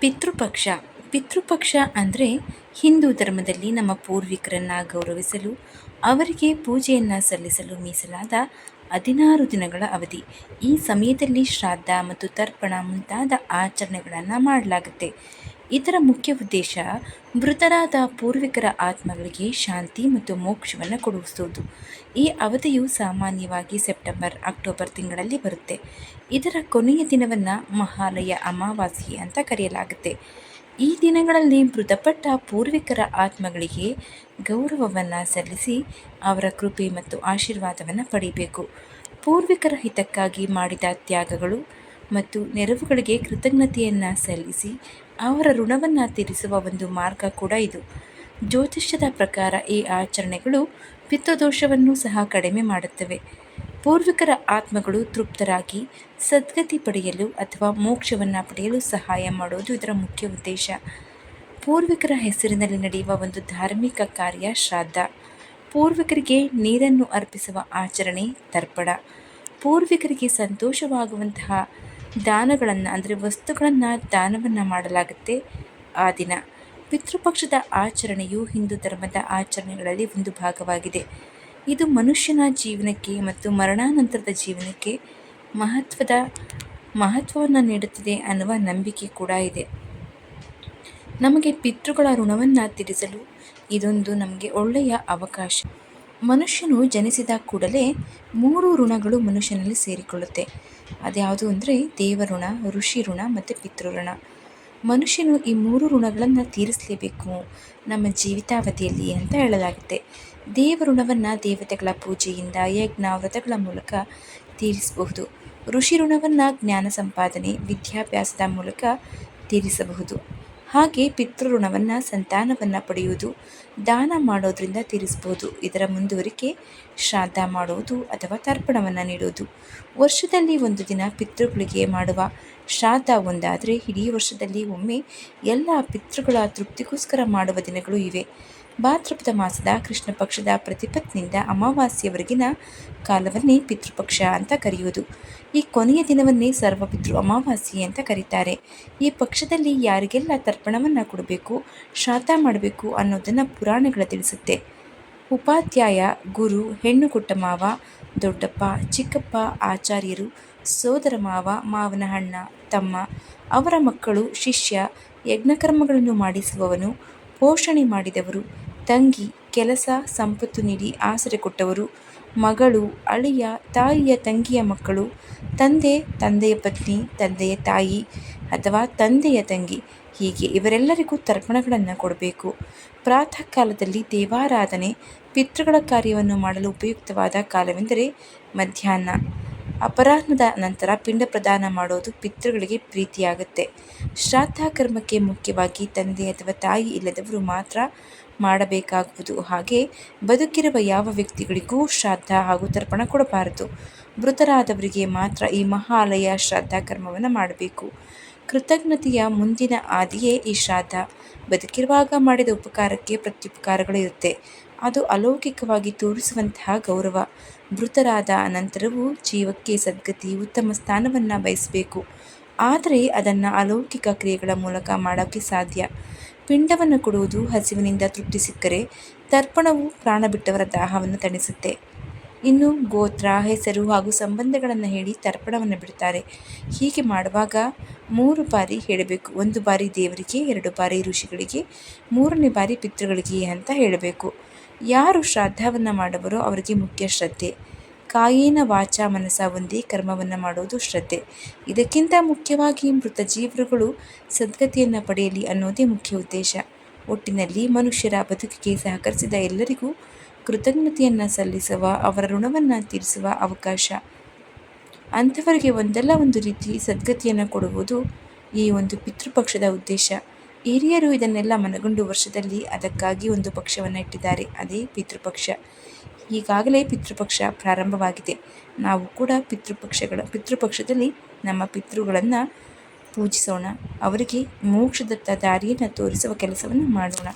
ಪಿತೃಪಕ್ಷ. ಪಿತೃಪಕ್ಷ ಅಂದರೆ ಹಿಂದೂ ಧರ್ಮದಲ್ಲಿ ನಮ್ಮ ಪೂರ್ವಿಕರನ್ನು ಗೌರವಿಸಲು, ಅವರಿಗೆ ಪೂಜೆಯನ್ನು ಸಲ್ಲಿಸಲು ಮೀಸಲಾದ ಹದಿನಾರು ದಿನಗಳ ಅವಧಿ. ಈ ಸಮಯದಲ್ಲಿ ಶ್ರಾದ್ದ ಮತ್ತು ತರ್ಪಣ ಮುಂತಾದ ಆಚರಣೆಗಳನ್ನು ಮಾಡಲಾಗುತ್ತೆ. ಇದರ ಮುಖ್ಯ ಉದ್ದೇಶ ಮೃತರಾದ ಪೂರ್ವಿಕರ ಆತ್ಮಗಳಿಗೆ ಶಾಂತಿ ಮತ್ತು ಮೋಕ್ಷವನ್ನು ಕೊಡಿಸುವುದು. ಈ ಅವಧಿಯು ಸಾಮಾನ್ಯವಾಗಿ ಸೆಪ್ಟೆಂಬರ್, ಅಕ್ಟೋಬರ್ ತಿಂಗಳಲ್ಲಿ ಬರುತ್ತೆ. ಇದರ ಕೊನೆಯ ದಿನವನ್ನು ಮಹಾಲಯ ಅಮಾವಾಸ್ಯೆ ಅಂತ ಕರೆಯಲಾಗುತ್ತೆ. ಈ ದಿನಗಳಲ್ಲಿ ಮೃತಪಟ್ಟ ಪೂರ್ವಿಕರ ಆತ್ಮಗಳಿಗೆ ಗೌರವವನ್ನು ಸಲ್ಲಿಸಿ ಅವರ ಕೃಪೆ ಮತ್ತು ಆಶೀರ್ವಾದವನ್ನು ಪಡೆಯಬೇಕು ಪೂರ್ವಿಕರ ಹಿತಕ್ಕಾಗಿ ಮಾಡಿದ ತ್ಯಾಗಗಳು ಮತ್ತು ನೆರವುಗಳಿಗೆ ಕೃತಜ್ಞತೆಯನ್ನು ಸಲ್ಲಿಸಿ ಅವರ ಋಣವನ್ನು ತೀರಿಸುವ ಒಂದು ಮಾರ್ಗ ಕೂಡ ಇದು. ಜ್ಯೋತಿಷ್ಯದ ಪ್ರಕಾರ ಈ ಆಚರಣೆಗಳು ಪಿತ್ತದೋಷವನ್ನು ಸಹ ಕಡಿಮೆ ಮಾಡುತ್ತವೆ. ಪೂರ್ವಿಕರ ಆತ್ಮಗಳು ತೃಪ್ತರಾಗಿ ಸದ್ಗತಿ ಪಡೆಯಲು ಅಥವಾ ಮೋಕ್ಷವನ್ನು ಪಡೆಯಲು ಸಹಾಯ ಮಾಡೋದು ಇದರ ಮುಖ್ಯ ಉದ್ದೇಶ. ಪೂರ್ವಿಕರ ಹೆಸರಿನಲ್ಲಿ ನಡೆಯುವ ಒಂದು ಧಾರ್ಮಿಕ ಕಾರ್ಯ ಶ್ರಾದ್ದ. ಪೂರ್ವಿಕರಿಗೆ ನೀರನ್ನು ಅರ್ಪಿಸುವ ಆಚರಣೆ ತರ್ಪಣ ಪೂರ್ವಿಕರಿಗೆ ಸಂತೋಷವಾಗುವಂತಹ ದಾನಗಳನ್ನು, ಅಂದರೆ ವಸ್ತುಗಳನ್ನು ದಾನವನ್ನು ಮಾಡಲಾಗುತ್ತೆ ಆ ದಿನ. ಪಿತೃಪಕ್ಷದ ಆಚರಣೆಯು ಹಿಂದೂ ಧರ್ಮದ ಆಚರಣೆಗಳಲ್ಲಿ ಒಂದು ಭಾಗವಾಗಿದೆ. ಇದು ಮನುಷ್ಯನ ಜೀವನಕ್ಕೆ ಮತ್ತು ಮರಣಾನಂತರದ ಜೀವನಕ್ಕೆ ಮಹತ್ವದ, ಮಹತ್ವವನ್ನು ನೀಡುತ್ತದೆ ಅನ್ನುವ ನಂಬಿಕೆ ಕೂಡ ಇದೆ. ನಮಗೆ ಪಿತೃಗಳ ಋಣವನ್ನು ತೀರಿಸಲು ಇದೊಂದು ನಮಗೆ ಒಳ್ಳೆಯ ಅವಕಾಶ. ಮನುಷ್ಯನು ಜನಿಸಿದ ಕೂಡಲೇ ಮೂರು ಋಣಗಳು ಮನುಷ್ಯನಲ್ಲಿ ಸೇರಿಕೊಳ್ಳುತ್ತೆ. ಅದ್ಯಾವುದು ಅಂದರೆ ದೇವಋಣ ಋಷಿ ಋಣ ಮತ್ತು ಪಿತೃಋಣ. ಮನುಷ್ಯನು ಈ ಮೂರು ಋಣಗಳನ್ನು ತೀರಿಸಲೇಬೇಕು ನಮ್ಮ ಜೀವಿತಾವಧಿಯಲ್ಲಿ ಅಂತ ಹೇಳಲಾಗುತ್ತೆ. ದೇವಋಣವನ್ನು ದೇವತೆಗಳ ಪೂಜೆಯಿಂದ ಯಜ್ಞ ವ್ರತಗಳ ಮೂಲಕ ತೀರಿಸಬಹುದು. ಋಷಿ ಋಣವನ್ನು ಜ್ಞಾನ ಸಂಪಾದನೆ, ವಿದ್ಯಾಭ್ಯಾಸದ ಮೂಲಕ ತೀರಿಸಬಹುದು. ಹಾಗೆ ಪಿತೃಋಣವನ್ನು, ಸಂತಾನವನ್ನು ಪಡೆಯುವುದು, ದಾನ ಮಾಡೋದರಿಂದ ತೀರಿಸ್ಬೋದು. ಇದರ ಮುಂದುವರಿಕೆ ಶ್ರಾದ್ದ ಮಾಡುವುದು ಅಥವಾ ತರ್ಪಣವನ್ನು ನೀಡುವುದು ವರ್ಷದಲ್ಲಿ ಒಂದು ದಿನ ಪಿತೃಗಳಿಗೆ ಮಾಡುವ ಶ್ರಾದ್ದ ಒಂದಾದರೆ ಇಡೀ ವರ್ಷದಲ್ಲಿ ಒಮ್ಮೆ ಎಲ್ಲ ಪಿತೃಗಳ ತೃಪ್ತಿಗೋಸ್ಕರ ಮಾಡುವ ದಿನಗಳು ಇವೆ. ಭಾದ್ರಪದ ಮಾಸದ ಕೃಷ್ಣ ಪಕ್ಷದ ಪ್ರತಿಪತ್ನಿಂದ ಅಮಾವಾಸ್ಯವರೆಗಿನ ಕಾಲವನ್ನೇ ಪಿತೃಪಕ್ಷ ಅಂತ ಕರೆಯುವುದು. ಈ ಕೊನೆಯ ದಿನವನ್ನೇ ಸರ್ವಪಿತೃ ಅಮಾವಾಸ್ಯೆ ಅಂತ ಕರೀತಾರೆ. ಈ ಪಕ್ಷದಲ್ಲಿ ಯಾರಿಗೆಲ್ಲ ತರ್ಪಣವನ್ನು ಕೊಡಬೇಕು, ಶ್ರಾದ್ದ ಮಾಡಬೇಕು ಅನ್ನೋದನ್ನು ಪುರಾಣಗಳ ತಿಳಿಸುತ್ತೆ. ಉಪಾಧ್ಯಾಯ, ಗುರು, ಹೆಣ್ಣು ಕೊಟ್ಟ ಮಾವ, ದೊಡ್ಡಪ್ಪ, ಚಿಕ್ಕಪ್ಪ, ಆಚಾರ್ಯರು, ಸೋದರ ಮಾವ, ಮಾವನ ಅಣ್ಣ, ತಮ್ಮ, ಅವರ ಮಕ್ಕಳು, ಶಿಷ್ಯ, ಯಜ್ಞಕರ್ಮಗಳನ್ನು ಮಾಡಿಸುವವನು, ಪೋಷಣೆ ಮಾಡಿದವರು ತಂಗಿ ಕೆಲಸ ಸಂಪತ್ತು ನೀಡಿ ಆಸರೆ ಕೊಟ್ಟವರು, ಮಗಳು, ಅಳಿಯ, ತಾಯಿಯ ತಂಗಿಯ ಮಕ್ಕಳು, ತಂದೆ, ತಂದೆಯ ಪತ್ನಿ, ತಂದೆಯ ತಾಯಿ ಅಥವಾ ತಂದೆಯ ತಂಗಿ, ಹೀಗೆ ಇವರೆಲ್ಲರಿಗೂ ತರ್ಪಣಗಳನ್ನು ಕೊಡಬೇಕು. ಪ್ರಾತಃ ಕಾಲದಲ್ಲಿ ದೇವಾರಾಧನೆ, ಪಿತೃಗಳ ಕಾರ್ಯವನ್ನು ಮಾಡಲು ಉಪಯುಕ್ತವಾದ ಕಾಲವೆಂದರೆ ಮಧ್ಯಾಹ್ನ. ಅಪರಾಹ್ನದ ನಂತರ ಪಿಂಡ ಪ್ರದಾನ ಮಾಡೋದು ಪಿತೃಗಳಿಗೆ ಪ್ರೀತಿಯಾಗುತ್ತೆ. ಶ್ರಾದ್ದ ಕರ್ಮಕ್ಕೆ ಮುಖ್ಯವಾಗಿ ತಂದೆ ಅಥವಾ ತಾಯಿ ಇಲ್ಲದವರು ಮಾತ್ರ ಮಾಡಬೇಕಾಗುವುದು. ಹಾಗೆ ಬದುಕಿರುವ ಯಾವ ವ್ಯಕ್ತಿಗಳಿಗೂ ಶ್ರಾದ್ದ ಹಾಗೂ ತರ್ಪಣ ಕೊಡಬಾರದು. ಮೃತರಾದವರಿಗೆ ಮಾತ್ರ ಈ ಮಹಾಲಯ ಶ್ರಾದ್ದ ಕರ್ಮವನ್ನು ಮಾಡಬೇಕು. ಕೃತಜ್ಞತೆಯ ಮುಂದಿನ ಆದಿಯೇ ಈ ಶ್ರಾದ್ದ. ಬದುಕಿರುವಾಗ ಮಾಡಿದ ಉಪಕಾರಕ್ಕೆ ಪ್ರತ್ಯುಪಕಾರಗಳಿರುತ್ತೆ ಅದು ಅಲೌಕಿಕವಾಗಿ ತೋರಿಸುವಂತಹ ಗೌರವ. ಮೃತರಾದ ನಂತರವೂ ಜೀವಕ್ಕೆ ಸದ್ಗತಿ, ಉತ್ತಮ ಸ್ಥಾನವನ್ನು ಬಯಸಬೇಕು. ಆದರೆ ಅದನ್ನು ಅಲೌಕಿಕ ಕ್ರಿಯೆಗಳ ಮೂಲಕ ಮಾಡೋಕ್ಕೆ ಸಾಧ್ಯ. ಪಿಂಡವನ್ನು ಕೊಡುವುದು ಹಸಿವಿನಿಂದ ತೃಪ್ತಿ ಸಿಕ್ಕರೆ ತರ್ಪಣವು ಪ್ರಾಣ ಬಿಟ್ಟವರ ದಾಹವನ್ನು ತಣಿಸುತ್ತೆ. ಇನ್ನು ಗೋತ್ರ, ಹೆಸರು ಹಾಗೂ ಸಂಬಂಧಗಳನ್ನು ಹೇಳಿ ತರ್ಪಣವನ್ನು ಬಿಡ್ತಾರೆ. ಹೀಗೆ ಮಾಡುವಾಗ ಮೂರು ಬಾರಿ ಹೇಳಬೇಕು. ಒಂದು ಬಾರಿ ದೇವರಿಗೆ, ಎರಡು ಬಾರಿ ಋಷಿಗಳಿಗೆ, ಮೂರನೇ ಬಾರಿ ಪಿತೃಗಳಿಗೆ ಅಂತ ಹೇಳಬೇಕು. ಯಾರು ಶ್ರಾದ್ದವನ್ನು ಮಾಡುವರೋ ಅವರಿಗೆ ಮುಖ್ಯ ಶ್ರದ್ಧೆ. ಕಾಯೇನ ವಾಚ ಮನಸ ಒಂದೇ ಕರ್ಮವನ್ನು ಮಾಡೋದು ಶ್ರದ್ಧೆ. ಇದಕ್ಕಿಂತ ಮುಖ್ಯವಾಗಿ ಮೃತ ಜೀವರುಗಳು ಸದ್ಗತಿಯನ್ನು ಪಡೆಯಲಿ ಅನ್ನೋದೇ ಮುಖ್ಯ ಉದ್ದೇಶ. ಒಟ್ಟಿನಲ್ಲಿ ಮನುಷ್ಯರ ಬದುಕಿಗೆ ಸಹಕರಿಸಿದ ಎಲ್ಲರಿಗೂ ಕೃತಜ್ಞತೆಯನ್ನು ಸಲ್ಲಿಸುವ, ಅವರ ಋಣವನ್ನು ತೀರಿಸುವ ಅವಕಾಶ. ಅಂಥವರಿಗೆ ಒಂದಲ್ಲ ಒಂದು ರೀತಿ ಸದ್ಗತಿಯನ್ನು ಕೊಡುವುದು ಈ ಒಂದು ಪಿತೃಪಕ್ಷದ ಉದ್ದೇಶ. ಹಿರಿಯರು ಇದನ್ನೆಲ್ಲ ಮನಗೊಂಡು ವರ್ಷದಲ್ಲಿ ಅದಕ್ಕಾಗಿ ಒಂದು ಪಕ್ಷವನ್ನು ಇಟ್ಟಿದ್ದಾರೆ, ಅದೇ ಪಿತೃಪಕ್ಷ. ಈಗಾಗಲೇ ಪಿತೃಪಕ್ಷ ಪ್ರಾರಂಭವಾಗಿದೆ. ನಾವು ಕೂಡ ಪಿತೃಪಕ್ಷಗಳ, ಪಿತೃಪಕ್ಷದಲ್ಲಿ ನಮ್ಮ ಪಿತೃಗಳನ್ನು ಪೂಜಿಸೋಣ. ಅವರಿಗೆ ಮೋಕ್ಷದತ್ತ ದಾರಿಯನ್ನು ತೋರಿಸುವ ಕೆಲಸವನ್ನು ಮಾಡೋಣ.